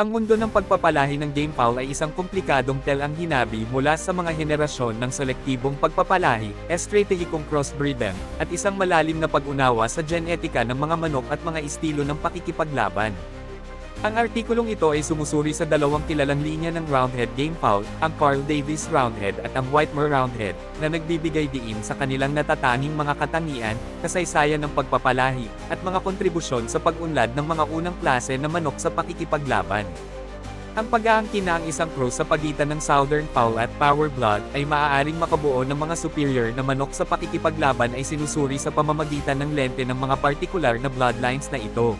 Ang mundo ng pagpapalahi ng game ay isang komplikadong telang hinabi mula sa mga henerasyon ng selektibong pagpapalahi, estratehikong crossbreeding, at isang malalim na pag-unawa sa genetika ng mga manok at mga estilo ng pakikipaglaban. Ang artikulong ito ay sumusuri sa dalawang kilalang linya ng Roundhead game fowl, ang Carl Davis Roundhead at ang Whitemore Roundhead, na nagbibigay diin sa kanilang natatanging mga katangian, kasaysayan ng pagpapalahi, at mga kontribusyon sa pag-unlad ng mga unang klase na manok sa pakikipaglaban. Ang pag-aangkin na ang isang cross sa pagitan ng Southern Fowl at Power Blood ay maaaring makabuo ng mga superior na manok sa pakikipaglaban ay sinusuri sa pamamagitan ng lente ng mga partikular na bloodlines na ito.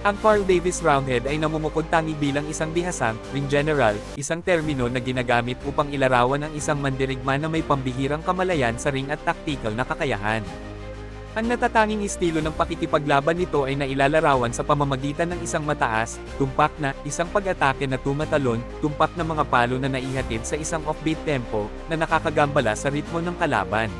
Ang Carl Davis Roundhead ay namumukod tangi bilang isang bihasang, ring general, isang termino na ginagamit upang ilarawan ang isang mandirigma na may pambihirang kamalayan sa ring at tactical na kakayahan. Ang natatanging estilo ng pakikipaglaban nito ay nailalarawan sa pamamagitan ng isang mataas, tumpak na, isang pag-atake na tumatalon, tumpak na mga palo na naihatid sa isang offbeat tempo, na nakakagambala sa ritmo ng kalaban.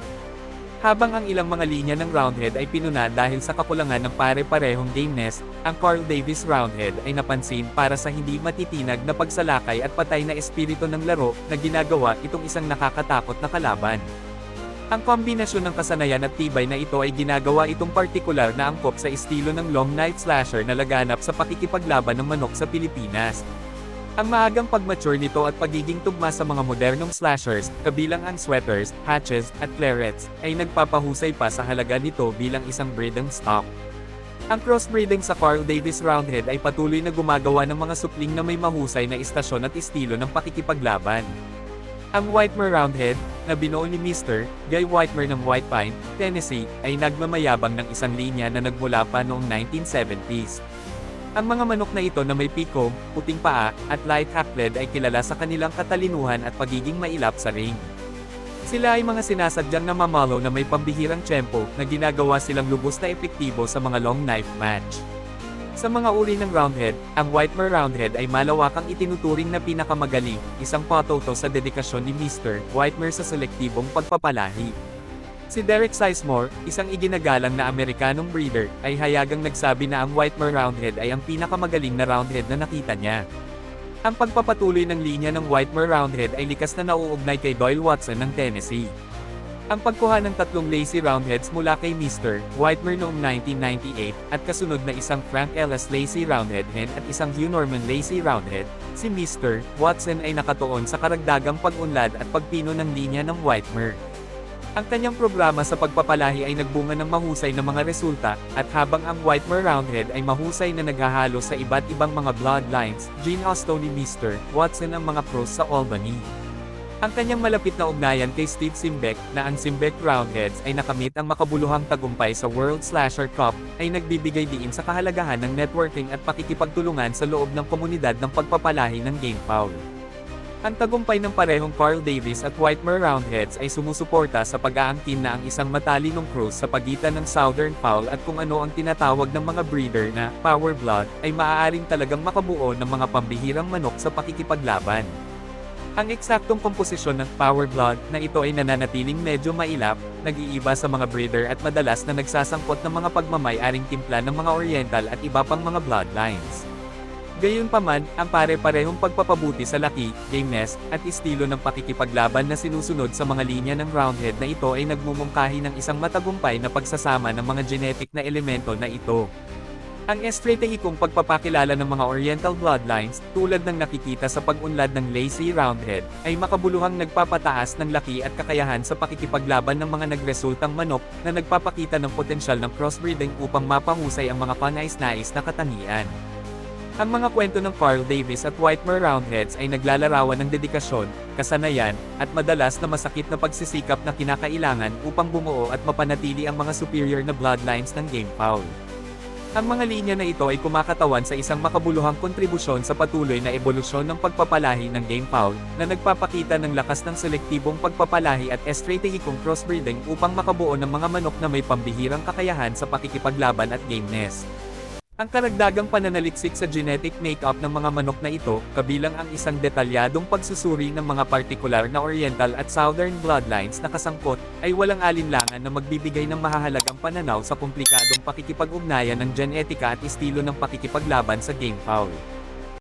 Habang ang ilang mga linya ng Roundhead ay pinuna dahil sa kakulangan ng pare-parehong gameness, ang Carl Davis Roundhead ay napansin para sa hindi matitinag na pagsalakay at patay na espiritu ng laro na ginagawa itong isang nakakatakot na kalaban. Ang kombinasyon ng kasanayan at tibay na ito ay ginagawa itong partikular na angkop sa estilo ng long knife slasher na laganap sa pakikipaglaban ng manok sa Pilipinas. Ang maagang pagmature nito at pagiging tugma sa mga modernong slashers, kabilang ang sweaters, hatches, at clarets, ay nagpapahusay pa sa halaga nito bilang isang breeding stock. Ang crossbreeding sa Carl Davis Roundhead ay patuloy na gumagawa ng mga supling na may mahusay na istasyon at estilo ng pakikipaglaban. Ang Whitemore Roundhead, na binuo ni Mr. Guy Whitemore ng White Pine, Tennessee, ay nagmamayabang ng isang linya na nagmula pa noong 1970s. Ang mga manok na ito na may piko, puting paa, at light hackled ay kilala sa kanilang katalinuhan at pagiging mailap sa ring. Sila ay mga sinasadyang namamalo na may pambihirang tiyempo na ginagawa silang lubos na epektibo sa mga long knife match. Sa mga uri ng roundhead, ang Whitemore Roundhead ay malawakang itinuturing na pinakamagaling, isang patoto sa dedikasyon ni Mr. Whitemore sa selektibong pagpapalahi. Si Derek Sizemore, isang iginagalang na Amerikanong breeder, ay hayagang nagsabi na ang Whitemore Roundhead ay ang pinakamagaling na roundhead na nakita niya. Ang pagpapatuloy ng linya ng Whitemore Roundhead ay likas na nauugnay kay Doyle Watson ng Tennessee. Ang pagkuha ng tatlong lacy roundheads mula kay Mr. Whitemore noong 1998, at kasunod na isang Frank Ellis Lacy Roundhead hen at isang Hugh Norman Lacy Roundhead, si Mr. Watson ay nakatuon sa karagdagang pag-unlad at pagpino ng linya ng Whitemore. Ang kanyang programa sa pagpapalahi ay nagbunga ng mahusay na mga resulta, at habang ang Whitemore Roundhead ay mahusay na naghahalo sa iba't ibang mga bloodlines, Gene Austo ni Mr. Watson ang mga pros sa Albany. Ang kanyang malapit na ugnayan kay Steve Simbeck, na ang Simbeck Roundheads ay nakamit ang makabuluhang tagumpay sa World Slasher Cup, ay nagbibigay diin sa kahalagahan ng networking at pakikipagtulungan sa loob ng komunidad ng pagpapalahi ng game fowl. Ang tagumpay ng parehong Carl Davis at Whitemore Roundheads ay sumusuporta sa pag-aangkin na ang isang matalinong cross sa pagitan ng Southern Fowl at kung ano ang tinatawag ng mga breeder na power blood ay maaaring talagang makabuo ng mga pambihirang manok sa pakikipaglaban. Ang eksaktong komposisyon ng power blood na ito ay nananatiling medyo mailap, nag-iiba sa mga breeder at madalas na nagsasangkot ng mga pagmamay-aring timpla ng mga oriental at iba pang mga bloodlines. Gayunpaman, ang pare-parehong pagpapabuti sa laki, gameness, at estilo ng pakikipaglaban na sinusunod sa mga linya ng roundhead na ito ay nagmumungkahi ng isang matagumpay na pagsasama ng mga genetic na elemento na ito. Ang estratehikong pagpapakilala ng mga Oriental bloodlines, tulad ng nakikita sa pag-unlad ng Lacy Roundhead, ay makabuluhang nagpapataas ng laki at kakayahan sa pakikipaglaban ng mga nagresultang manok, na nagpapakita ng potensyal ng crossbreeding upang mapahusay ang mga panais-nais na katangian. Ang mga kwento ng Carl Davis at Whitemore Roundheads ay naglalarawan ng dedikasyon, kasanayan, at madalas na masakit na pagsisikap na kinakailangan upang bumuo at mapanatili ang mga superior na bloodlines ng game fowl. Ang mga linya na ito ay kumakatawan sa isang makabuluhang kontribusyon sa patuloy na ebolusyon ng pagpapalahi ng game fowl, na nagpapakita ng lakas ng selektibong pagpapalahi at estratehikong crossbreeding upang makabuo ng mga manok na may pambihirang kakayahan sa pakikipaglaban at gameness. Ang karagdagang pananaliksik sa genetic makeup ng mga manok na ito, kabilang ang isang detalyadong pagsusuri ng mga partikular na Oriental at Southern bloodlines na kasangkot, ay walang alinlangan na magbibigay ng mahahalagang pananaw sa komplikadong pakikipag-ugnayan ng genetika at estilo ng pakikipaglaban sa game fowl.